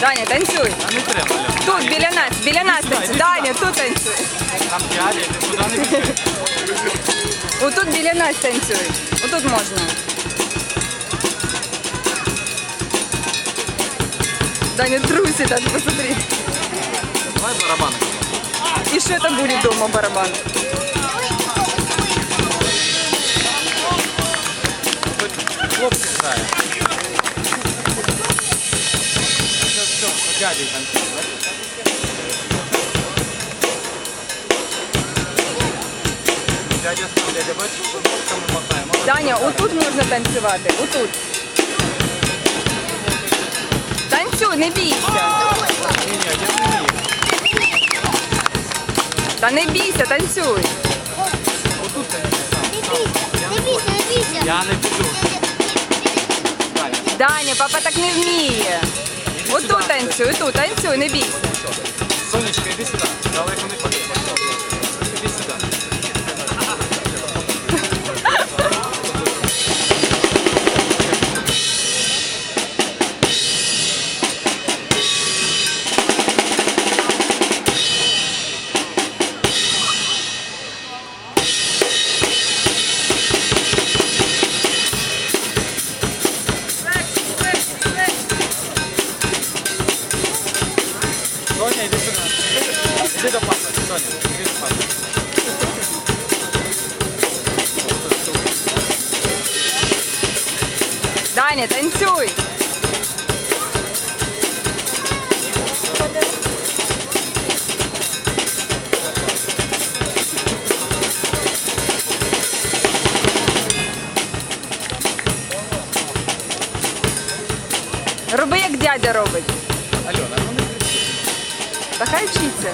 Даня, танцюй. А не треба, Ляна. Тут, біля нас, біля нас танцюй. Даня, тут танцюй. Там дядя, ти туди не біжи. Отут біля нас танцюй. Отут можна. Даня трусит аж, посмотри. Давай барабани. И что это будет дома барабан? Тут хлопці Дяді там. Дядя дядя бачиш, що кому махає. Даня, отут можна танцювати. Отут. Танцюй, не бійся. Ні, ні, я не вмію. Та не бійся, танцюй. Отут танцює. Не бійся, не бійся. Я не піду. Даня, Даня, папа так не вміє. Танцюй, тут танцюй, не бійся. Сонечка, іди сюди. Далеко не ходи. Іди. До. Даня, танцюй. Роби, як дядя робить. Альона, ну. Та хай вчиться.